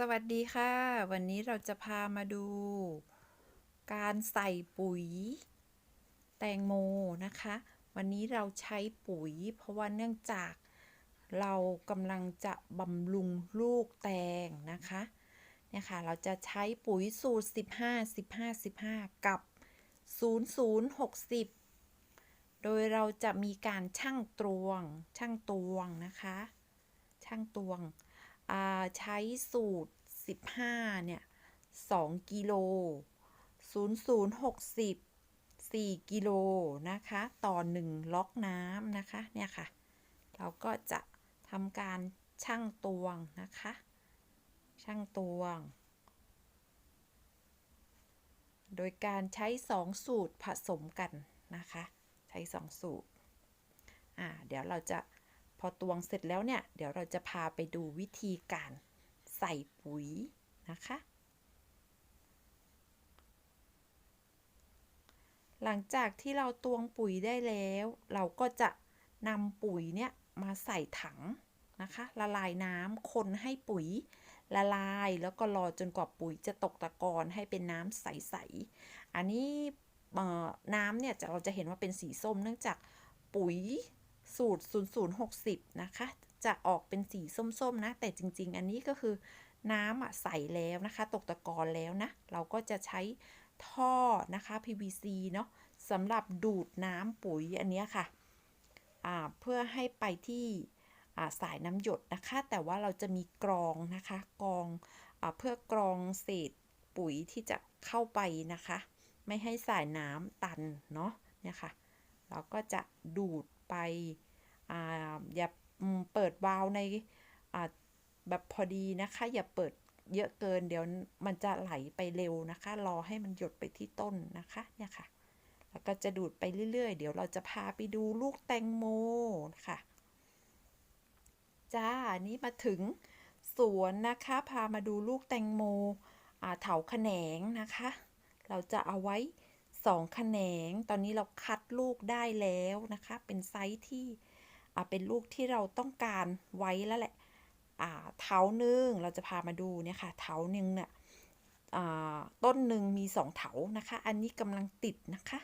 สวัสดีค่ะ วันนี้เราจะพามาดู การใส่ปุ๋ย แตงโมนะคะ วันนี้เราใช้ปุ๋ย เพราะว่าเนื่องจากเรากำลังจะบำรุงลูกแตงนะคะเนี่ยค่ะเราจะใช้ปุ๋ยสูตร 15 15 15 กับ 0060 โดยเราจะมีการชั่งตวง ชั่งตวงนะคะ ชั่งตวง ใช้สูตร 15 เนี่ย 2 กิโล 0060 4 กิโลนะคะ ต่อ 1 ล็อกน้ำนะคะ เนี่ยค่ะ เราก็จะทำการชั่งตวงนะคะ ชั่งตวง โดยการใช้ 2 สูตรผสมกันนะคะ ใช้ 2 สูตร อ่า เดี๋ยวเราจะ พอตวงเสร็จแล้วเนี่ย เดี๋ยวเราจะพาไปดูวิธีการใส่ปุ๋ยนะคะ หลังจากที่เราตวงปุ๋ยได้แล้ว เราก็จะนำปุ๋ยเนี่ยมาใส่ถังนะคะ ละลายน้ำคนให้ปุ๋ยละลายแล้วก็รอจนกว่าปุ๋ยจะตกตะกอนให้เป็นน้ำใส ๆ อันนี้น้ำเนี่ยเราจะเห็นว่าเป็นสีส้มเนื่องจากปุ๋ย สูตร 0060 นะคะ จะออกเป็นสีส้มๆนะ แต่จริงๆ อันนี้ก็คือน้ำอะใสแล้วนะคะ ตกตะกอนแล้วนะ เราก็จะใช้ท่อนะคะ PVC เนาะสำหรับดูดน้ำปุ๋ยอันนี้ค่ะ เพื่อให้ไปที่สายน้ำหยดนะคะ แต่ว่าเราจะมีกรองนะคะกรองอเพื่อกรองเศษปุ๋ยที่จะเข้าไปนะคะ ไม่ให้สายน้ำตันเนาะเนี่ยค่ะ เราก็จะดูด ไปออย่าเปิดวาล์วในแบบพอดีนะคะ อย่าเปิดเยอะเกินเดี๋ยวมันจะไหลไปเร็วนะคะ รอให้มันหยดไปที่ต้นนะคะเนี่ยค่ะ แล้วก็จะดูดไปเรื่อยๆ เดี๋ยวเราจะพาไปดูลูกแตงโมค่ะจ้านี้มาถึงสวนนะคะ พามาดูลูกแตงโมเถาแขนงนะคะ เราจะเอาไว้ สองแขนง ตอนนี้เราคัดลูกได้แล้วนะคะ เป็นไซส์ที่เป็นลูกที่เราต้องการไว้แล้วแหละเถาหนึ่งเราจะพามาดูเนี่ยค่ะเถาหนึ่งเนี่ยต้นหนึ่งมีสองเถานะคะ อันนี้กำลังติดนะคะ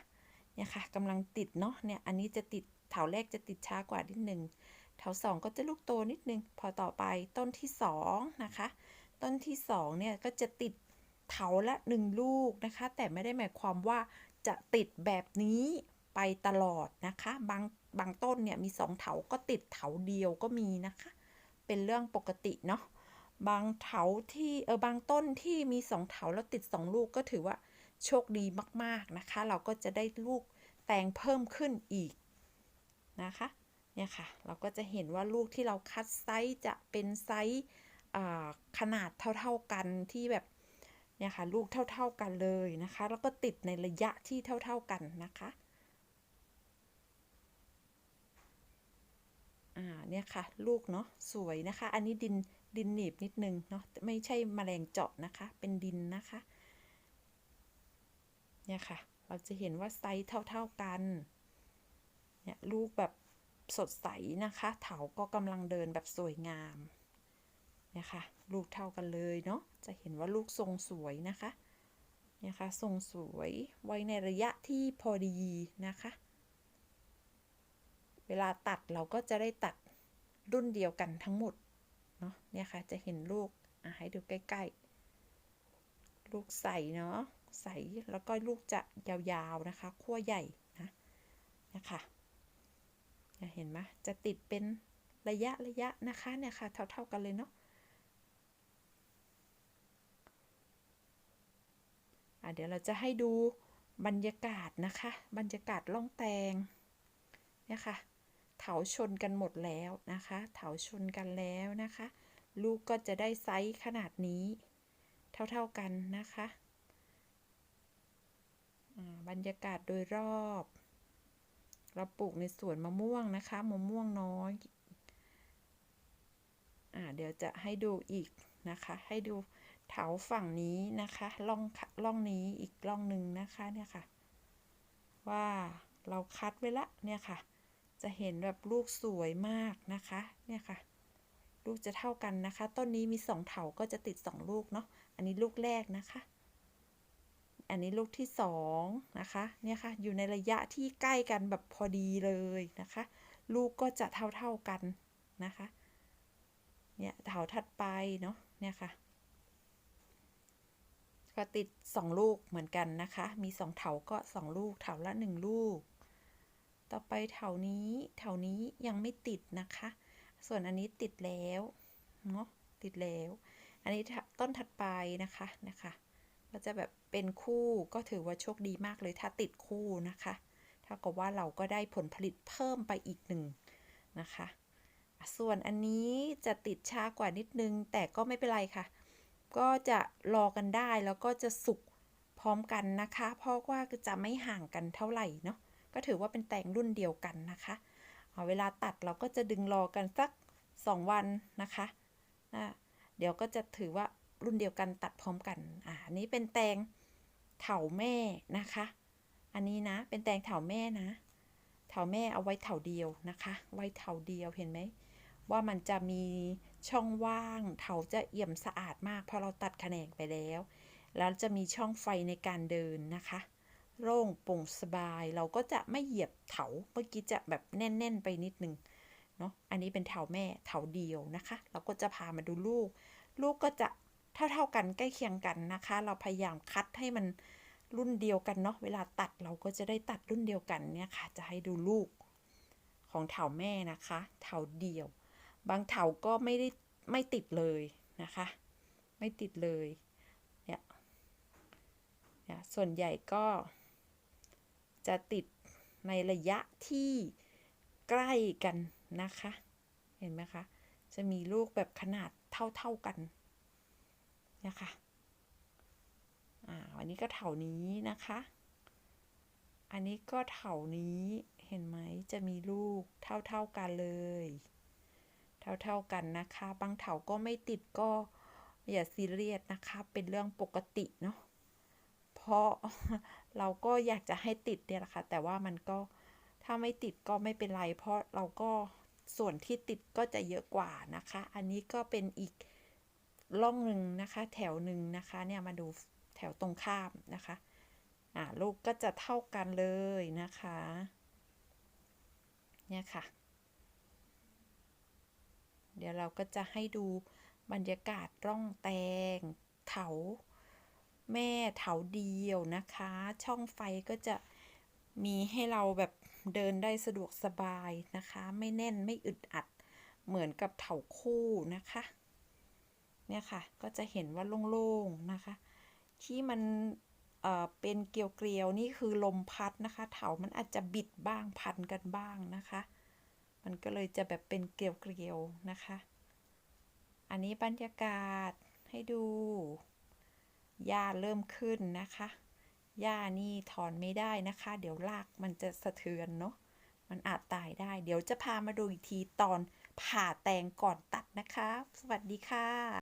เนี่ยค่ะกำลังติดเนาะเนี่ยอันนี้จะติดเถาแรกจะติดช้ากว่านิดหนึ่งเถาสองก็จะลูกโตนิดนึงพอต่อไปต้นที่สองนะคะ ต้นที่สองเนี่ยก็จะติดเถาละหนึ่งลูกนะคะ แต่ไม่ได้หมายความว่า จะติดแบบนี้ไปตลอดนะคะ บางบางต้นเนี่ยมีสองเถาก็ติดเถาเดียวก็มีนะคะ เป็นเรื่องปกติเนาะ บางเถาที่เออบางต้นที่มีสองเถาแล้วติดสองลูกก็ถือว่าโชคดีมากๆนะคะ เราก็จะได้ลูกแตงเพิ่มขึ้นอีกนะคะ เนี่ยค่ะ เราก็จะเห็นว่าลูกที่เราคัดไซส์จะเป็นไซส์ขนาดเท่าๆกันที่แบบ เนี่ยค่ะลูกเท่า ๆกันเลยนะคะ แล้วก็ติดในระยะที่เท่า ๆกันนะคะอ่าเนี่ยค่ะลูกเนาะสวยนะคะ อันนี้ดินดินหนีบนิดนึงเนาะไม่ใช่มแมลงเจาะนะคะ เป็นดินนะคะ เนี่ยค่ะ เราจะเห็นว่าไซส์เท่า ๆกัน เนี่ยลูกแบบสดใสนะคะ เถาก็กำลังเดินแบบสวยงาม เนี่ยค่ะ ลูกเท่ากันเลยเนาะ จะเห็นว่าลูกทรงสวยนะคะ เนี่ยค่ะ ทรงสวยไว้ในระยะที่พอดีนะคะ เวลาตัดเราก็จะได้ตัดรุ่นเดียวกันทั้งหมด เนาะ เนี่ยค่ะ จะเห็นลูกอะให้ดูใกล้ๆ ลูกใสเนาะ ใส แล้วก็ลูกจะยาวๆนะคะขั้วใหญ่นะนะคะเห็นไหมจะติดเป็นระยะระยะนะคะเนี่ยค่ะ เท่าๆกันเลยเนาะะ เดี๋ยวเราจะให้ดูบรรยากาศนะคะ บรรยากาศล่องแตงเนี่ยค่ะเถาชนกันหมดแล้วนะคะเถาชนกันแล้วนะคะ ลูกก็จะได้ไซส์ขนาดนี้ เท่าๆกันนะคะบรรยากาศโดยรอบ เราปลูกในสวนมะม่วงนะคะมะม่วงน้อยอเดี๋ยวจะให้ดูอีกนะคะ ให้ดู เถาฝั่งนี้นะคะล่องล่องนี้อีกล่องหนึ่งนะคะเนี่ยค่ะ ว่าเราคัดไว้ละเนี่ยค่ะ จะเห็นแบบลูกสวยมากนะคะเนี่ยค่ะ ลูกจะเท่ากันนะคะ ต้นนี้มีสองเถาก็จะติดสองลูกเนาะอันนี้ลูกแรกนะคะ อันนี้ลูกที่สองนะคะเนี่ยค่ะอยู่ในระยะที่ใกล้กันแบบพอดีเลยนะคะ ลูกก็จะเท่าเท่ากันนะคะ เนี่ยเถาถัดไปเนาะเนี่ยค่ะ ก็ติดสองลูกเหมือนกันนะคะ มีสองเถาก็สองลูก เถาละหนึ่งลูก ต่อไปเถานี้ เถานี้ยังไม่ติดนะคะ ส่วนอันนี้ติดแล้ว เนาะ ติดแล้ว อันนี้ต้นถัดไปนะคะ นะคะ ก็จะแบบเป็นคู่ก็ถือว่าโชคดีมากเลยถ้าติดคู่นะคะ เท่ากับว่าเราก็ได้ผลผลิตเพิ่มไปอีกหนึ่งนะคะ ส่วนอันนี้จะติดช้ากว่านิดนึง แต่ก็ไม่เป็นไรค่ะ ก็จะรอกันได้แล้วก็จะสุกพร้อมกันนะคะ เพราะว่าจะไม่ห่างกันเท่าไหร่เนาะก็ถือว่าเป็นแตงรุ่นเดียวกันนะคะเเวลาตัดเราก็จะดึงรอกันสัก 2 วันนะคะนะเดี๋ยวก็จะถือว่ารุ่นเดียวกันตัดพร้อมกันอ่านนี้เป็นแตงเถาแม่นะคะ อันนี้นะเป็นแตงเถาแม่นะ เถาแม่เอาไว้เถาเดียวนะคะ ไว้เถาเดียวเห็นไหม ว่ามันจะมีช่องว่าง เถาจะเอี่ยมสะอาดมาก เพราะเราตัดแขนงไปแล้ว แล้วจะมีช่องไฟในการเดินนะคะ โล่งโปร่งสบาย เราก็จะไม่เหยียบเถา เมื่อกี้จะแบบแน่น ๆ ไปนิดนึง เนาะ อันนี้เป็นเถาแม่ เถาเดียวนะคะ เราก็จะพามาดูลูก ลูกก็จะเท่า ๆ กันใกล้เคียงกันนะคะ เราพยายามคัดให้มันรุ่นเดียวกันเนาะ เวลาตัดเราก็จะได้ตัดรุ่นเดียวกันเนี่ยค่ะ จะให้ดูลูกของเถาแม่นะคะ เถาเดียว บางเถาก็ไม่ได้ไม่ติดเลยนะคะ ไม่ติดเลยเนี่ยเนี่ยส่วนใหญ่ก็จะติดในระยะที่ใกล้กันนะคะ เห็นไหมคะ จะมีลูกแบบขนาดเท่าๆกันนะคะอ่าวันนี้ก็เถานี้นะคะ อันนี้ก็เถานี้เห็นไหมจะมีลูกเท่าๆกันเลย เท่าๆกันนะคะ บางเถาก็ไม่ติดก็อย่าซีเรียสนะคะ เป็นเรื่องปกติเนาะ เพราะเราก็อยากจะให้ติดเนี่ยแหละค่ะ แต่ว่ามันก็ถ้าไม่ติดก็ไม่เป็นไร เพราะเราก็ส่วนที่ติดก็จะเยอะกว่านะคะ อันนี้ก็เป็นอีกร่องหนึ่งนะคะ แถวหนึ่งนะคะเนี่ยมาดูแถวตรงข้ามนะคะ อ่าลูกก็จะเท่ากันเลยนะคะ เนี่ยค่ะ ดี๋ยวเราก็จะให้ดูบรรยากาศร่องแตงเถา แม่เถาเดียวนะคะ ช่องไฟก็จะมีให้เราแบบเดินได้สะดวกสบายนะคะ ไม่แน่นไม่อึดอัดเหมือนกับเถาคู่นะคะ เนี่ยค่ะก็จะเห็นว่าโล่งๆนะคะ ที่มันเอ่อเป็นเกลียวๆนี่คือลมพัดนะคะ เถามันอาจจะบิดบ้างพันกันบ้างนะคะ มันก็เลยจะแบบเป็นเกลียวๆนะคะ อันนี้บรรยากาศให้ดูหญ้าเริ่มขึ้นนะคะหญ้านี่ถอนไม่ได้นะคะ เดี๋ยวรากมันจะสะเทือนเนาะมันอาจตายได้ เดี๋ยวจะพามาดูอีกทีตอนผ่าแตงก่อนตัดนะคะ สวัสดีค่ะ